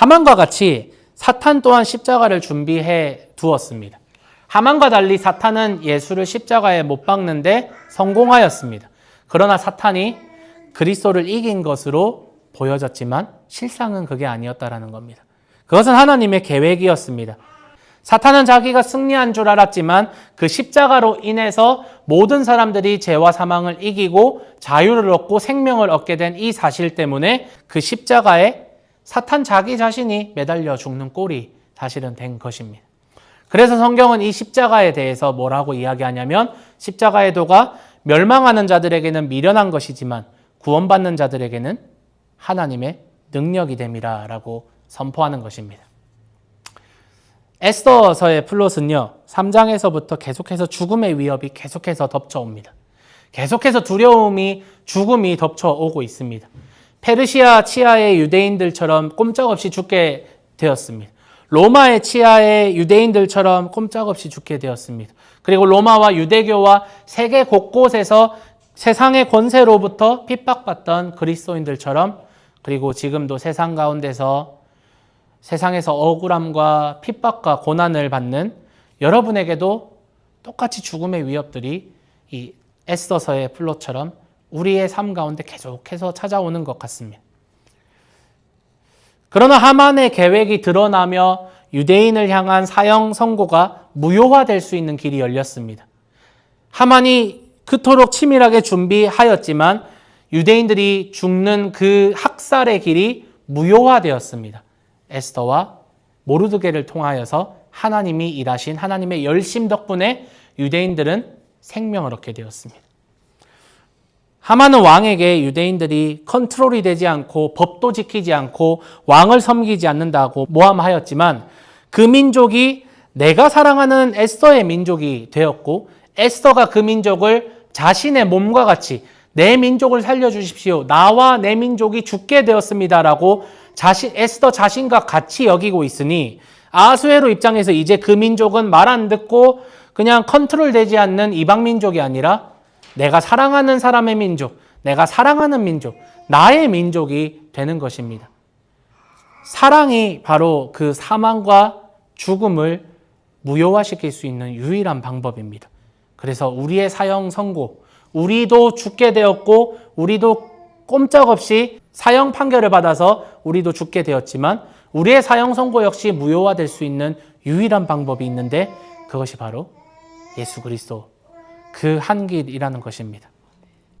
하만과 같이 사탄 또한 십자가를 준비해 두었습니다. 하만과 달리 사탄은 예수를 십자가에 못 박는데 성공하였습니다. 그러나 사탄이 그리스도를 이긴 것으로 보여졌지만 실상은 그게 아니었다라는 겁니다. 그것은 하나님의 계획이었습니다. 사탄은 자기가 승리한 줄 알았지만 그 십자가로 인해서 모든 사람들이 죄와 사망을 이기고 자유를 얻고 생명을 얻게 된 이 사실 때문에 그 십자가에 사탄 자기 자신이 매달려 죽는 꼴이 사실은 된 것입니다. 그래서 성경은 이 십자가에 대해서 뭐라고 이야기하냐면 십자가의 도가 멸망하는 자들에게는 미련한 것이지만 구원받는 자들에게는 하나님의 능력이 됨이라라고 선포하는 것입니다. 에스더서의 플롯은요, 3장에서부터 계속해서 죽음의 위협이 계속해서 덮쳐옵니다. 계속해서 두려움이, 죽음이 덮쳐오고 있습니다. 페르시아 치하의 유대인들처럼 꼼짝없이 죽게 되었습니다. 로마의 치하의 유대인들처럼 꼼짝없이 죽게 되었습니다. 그리고 로마와 유대교와 세계 곳곳에서 세상의 권세로부터 핍박받던 그리스도인들처럼 그리고 지금도 세상 가운데서 세상에서 억울함과 핍박과 고난을 받는 여러분에게도 똑같이 죽음의 위협들이 이 에스더서의 플롯처럼 우리의 삶 가운데 계속해서 찾아오는 것 같습니다. 그러나 하만의 계획이 드러나며 유대인을 향한 사형 선고가 무효화될 수 있는 길이 열렸습니다. 하만이 그토록 치밀하게 준비하였지만 유대인들이 죽는 그 학살의 길이 무효화되었습니다. 에스더와 모르드게를 통하여서 하나님이 일하신 하나님의 열심 덕분에 유대인들은 생명을 얻게 되었습니다. 하만은 왕에게 유대인들이 컨트롤이 되지 않고 법도 지키지 않고 왕을 섬기지 않는다고 모함하였지만 그 민족이 내가 사랑하는 에스더의 민족이 되었고 에스더가 그 민족을 자신의 몸과 같이 내 민족을 살려주십시오. 나와 내 민족이 죽게 되었습니다라고 자신, 에스더 자신과 같이 여기고 있으니 아수에로 입장에서 이제 그 민족은 말 안 듣고 그냥 컨트롤 되지 않는 이방 민족이 아니라 내가 사랑하는 사람의 민족, 내가 사랑하는 민족, 나의 민족이 되는 것입니다. 사랑이 바로 그 사망과 죽음을 무효화시킬 수 있는 유일한 방법입니다. 그래서 우리의 사형 선고, 우리도 죽게 되었고, 우리도 꼼짝없이 사형 판결을 받아서 우리도 죽게 되었지만, 우리의 사형 선고 역시 무효화될 수 있는 유일한 방법이 있는데, 그것이 바로 예수 그리스도 그 한 길이라는 것입니다.